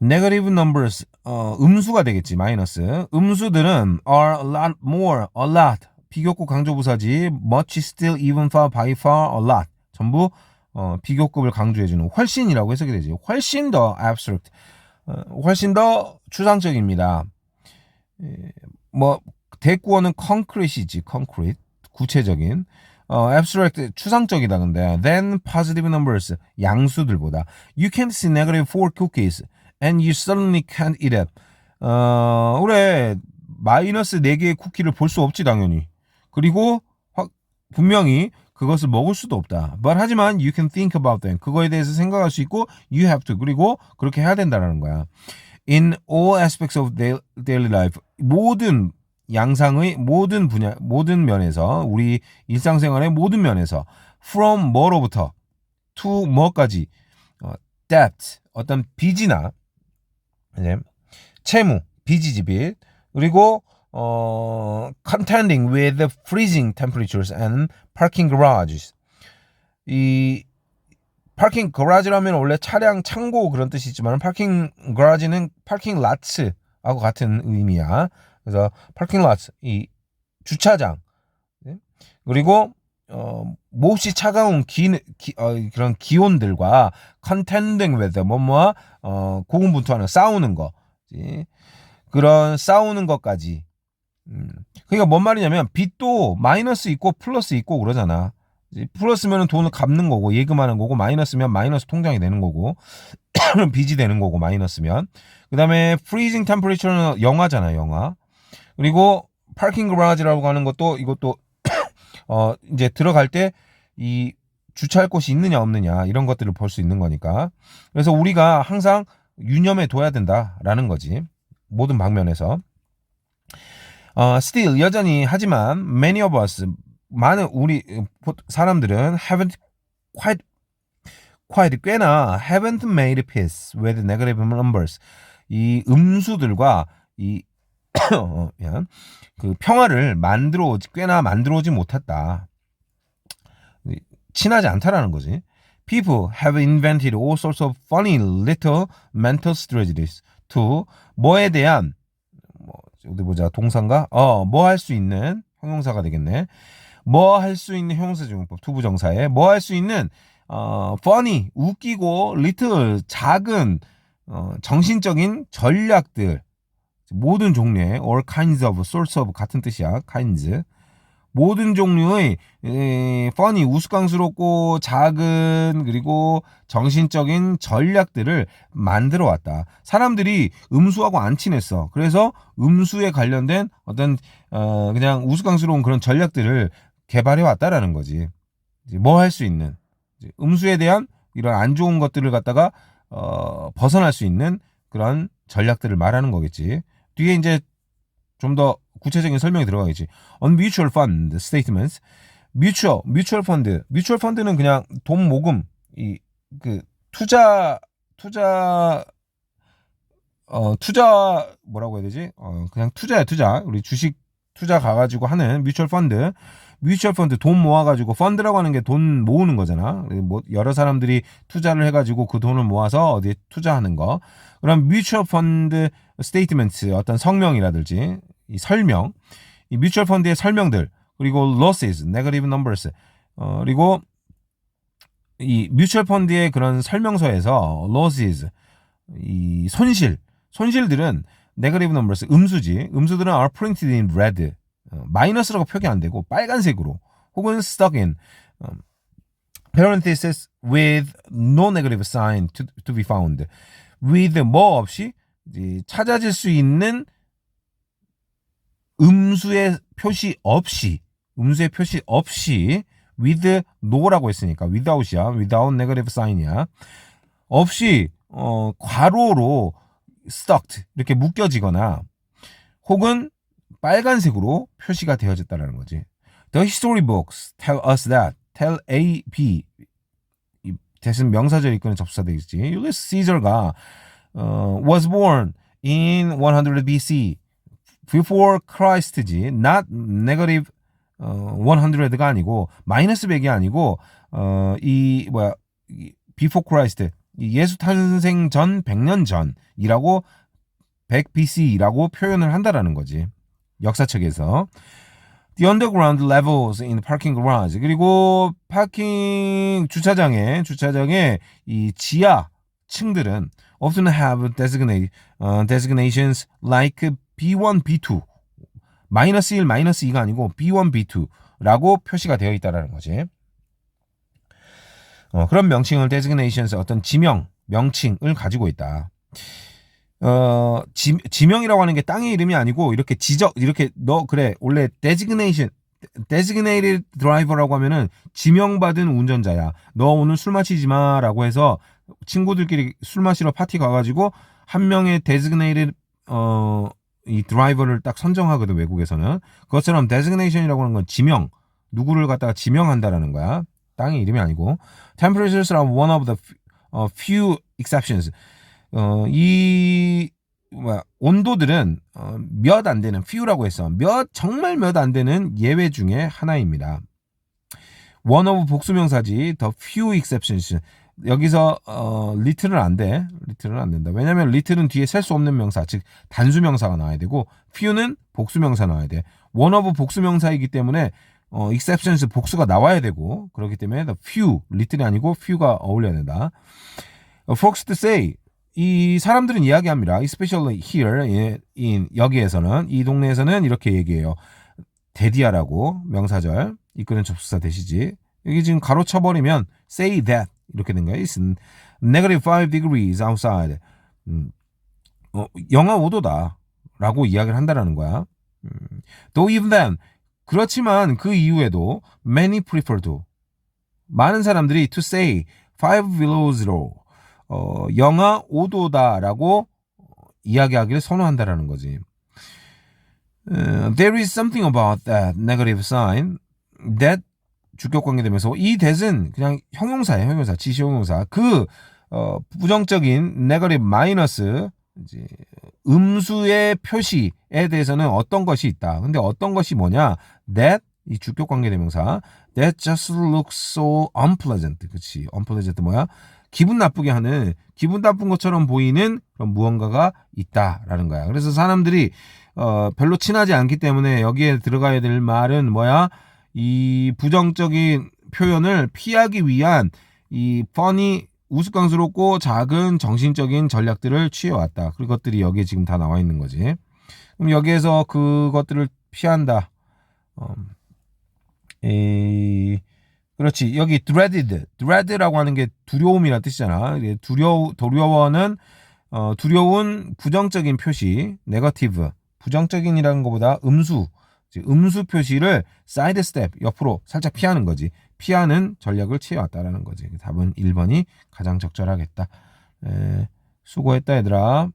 negative numbers 어, 음수가 되겠지 마이너스 음수들은 are a lot more a lot 비교급 강조부사지 much still even far by far a lot 전부 어, 비교급을 강조해주는 훨씬이라고 해석이 되지 훨씬 더 abstract 어, 훨씬 더 추상적입니다 예, 뭐 대구어는 concrete이지 concrete 구체적인 어, abstract 추상적이다 근데 then positive numbers 양수들보다 you can't see negative four cookies and you certainly can't eat it 어, 올해 마이너스 4개의 쿠키를 볼 수 없지 당연히. 그리고 확- 분명히 그것을 먹을 수도 없다. But 하지만 you can think about them. 그거에 대해서 생각할 수 있고 you have to. 그리고 그렇게 해야 된다는 거야. In all aspects of daily life 모든 양상의 모든 분야 모든 면에서 우리 일상생활의 모든 면에서 from 뭐로부터 to 뭐까지 어, debt 어떤 빚이나 이제 채무 빚이지 빚 그리고 어, contending with the freezing temperatures and parking garages 이 파킹 거라지라면 원래 차량 창고 그런 뜻이지만 파킹 거라지는 파킹 라츠하고 같은 의미야. 그래서 파킹 라츠 이 주차장 네? 그리고 어 몹시 차가운 기, 기 어, 그런 기온들과 contending with 뭐뭐와 어 고군분투하는 싸우는 거 예? 그런 싸우는 것까지 음. 그러니까 뭔 말이냐면 빚도 마이너스 있고 플러스 있고 그러잖아. 플러스면 돈을 갚는 거고 예금하는 거고 마이너스면 마이너스 통장이 되는 거고 빚이 되는 거고 마이너스면 그 다음에 freezing temperature는 영하잖아 영하 그리고 parking garage라고 하는 것도 이것도 어 이제 들어갈 때 이 주차할 곳이 있느냐 없느냐 이런 것들을 볼 수 있는 거니까. 그래서 우리가 항상 유념해 둬야 된다라는 거지. 모든 방면에서. 어, still 여전히 하지만 many of us 많은 우리 보- 사람들은 haven't quite quite 꽤나 haven't made peace with negative numbers. 이 음수들과 이. 그 평화를 만들어 오지 꽤나 만들어 오지 못했다. 이, 친하지 않다라는 거지. People have invented all sorts of funny little mental strategies to 뭐에 대한 뭐 어디 보자 동사인가? 어, 뭐 할 수 있는 형용사가 되겠네. 뭐 할 수 있는 형용사중법 투부정사에 뭐 할 수 있는 어, funny 웃기고 little 작은 어, 정신적인 전략들 모든 종류의 all kinds of sorts of 같은 뜻이야 kinds 모든 종류의 에, funny 우스꽝스럽고 작은 그리고 정신적인 전략들을 만들어 왔다. 사람들이 음수하고 안 친했어. 그래서 음수에 관련된 어떤 어, 그냥 우스꽝스러운 그런 전략들을 개발해 왔다라는 거지. 뭐 할 수 있는 음수에 대한 이런 안 좋은 것들을 갖다가 어, 벗어날 수 있는 그런 전략들을 말하는 거겠지. 뒤에 이제 좀 더 구체적인 설명이 들어가겠지. On mutual fund statements, mutual, mutual fund, mutual fund는 그냥 돈 모금, 이 그 투자 투자 어 투자 뭐라고 해야 되지? 어 그냥 투자야 투자. 우리 주식 투자 가가지고 하는 뮤추얼 펀드. 뮤추얼 펀드 돈 모아가지고 펀드라고 하는 게 돈 모으는 거잖아. 뭐 여러 사람들이 투자를 해가지고 그 돈을 모아서 어디에 투자하는 거. 그럼 뮤추얼 펀드 스테이트먼트 어떤 성명이라든지 이 설명, 이 뮤추얼 펀드의 설명들 그리고 losses, negative numbers 어, 그리고 이 뮤추얼 펀드의 그런 설명서에서 losses 이 손실 손실들은 negative numbers 음수지 음수들은 are printed in red 어, 마이너스라고 표기 안 되고 빨간색으로 혹은 stuck in 어, parenthesis with no negative sign to, to be found with 뭐 없이 찾아질 수 있는 음수의 표시 없이 음수의 표시 없이 with no라고 했으니까 without이야 without negative sign이야 없이 어 괄호로 stuck 이렇게 묶여지거나 혹은 빨간색으로 표시가 되어졌다라는 거지. The history books tell us that tell A, B 이 대신 명사절 이끄는 접수사 되겠지. Julius Caesar가 어, was born in 100 BC before Christ지 not negative 어, 100가 아니고 마이너스 100이 아니고 어, 이 뭐야 이 before Christ 이 예수 탄생 전 100년 전이라고 100 BC라고 표현을 한다라는 거지. 역사책에서. The underground levels in parking garage. 그리고 파킹 주차장에 주차장에 이 지하 층들은 often have designate, uh, designations like B1, B2. 마이너스 1, 마이너스 2가 아니고 B1, B2라고 표시가 되어 있다라는 거지. 어, 그런 명칭을 designations 어떤 지명, 명칭을 가지고 있다. 어, 지, 지명이라고 하는 게 땅의 이름이 아니고 이렇게 지적 이렇게 너 그래 원래 designation designated driver라고 하면은 지명받은 운전자야. 너 오늘 술 마시지 마라고 해서 친구들끼리 술 마시러 파티 가가지고 한 명의 designated 어, 이 드라이버를 딱 선정하거든 외국에서는 그것처럼 designation이라고 하는 건 지명 누구를 갖다가 지명한다라는 거야. 땅의 이름이 아니고 temperatures are one of the few exceptions. 어, 이 온도들은 어, 몇 안 되는 few라고 해서 몇 정말 몇 안 되는 예외 중에 하나입니다. one of 복수명사지 the few exceptions 여기서 어, little은 안 돼. little은 안 된다. 왜냐면 little은 뒤에 셀 수 없는 명사, 즉 단수 명사가 나와야 되고 few는 복수 명사 나와야 돼. one of 복수명사이기 때문에 어, exceptions 복수가 나와야 되고 그렇기 때문에 the few, little이 아니고 few가 어울려야 된다. 어, folks to say 이 사람들은 이야기합니다. especially here in 여기에서는 이 동네에서는 이렇게 얘기해요. 데디아라고 명사절 이끄는 접수사 대시지. 여기 지금 가로 쳐버리면 say that 이렇게 된 거예요. It's negative 5 degrees outside. 음, 어, 영하 5도다. 라고 이야기를 한다라는 거야. 음, though even then. 그렇지만 그 이후에도 many prefer to. 많은 사람들이 to say 5 below zero. 어, 영하 5도다라고 이야기하기를 선호한다라는 거지. Uh, there is something about that negative sign that 주격 관계되면서 이 that은 그냥 형용사예요, 형용사, 지시 형용사. 그 어, 부정적인 negative 마이너스 이제 음수의 표시에 대해서는 어떤 것이 있다. 근데 어떤 것이 뭐냐? that 이 주격 관계대명사 that just looks so unpleasant. 그렇지. unpleasant 뭐야? 기분 나쁘게 하는 기분 나쁜 것처럼 보이는 그런 무언가가 있다라는 거야. 그래서 사람들이 어, 별로 친하지 않기 때문에 여기에 들어가야 될 말은 뭐야? 이 부정적인 표현을 피하기 위한 이 funny 우스꽝스럽고 작은 정신적인 전략들을 취해왔다. 그것들이 여기에 지금 다 나와 있는 거지. 그럼 여기에서 그것들을 피한다. 어, 이, 그렇지. 여기 dreaded, dread라고 하는 게 두려움이라는 뜻이잖아. 두려 두려워는 어, 두려운 부정적인 표시, negative, 부정적인이라는 것보다 음수, 음수 표시를 side step 옆으로 살짝 피하는 거지. 피하는 전략을 취해왔다라는 거지. 답은 1번이 가장 적절하겠다. 에, 수고했다 얘들아.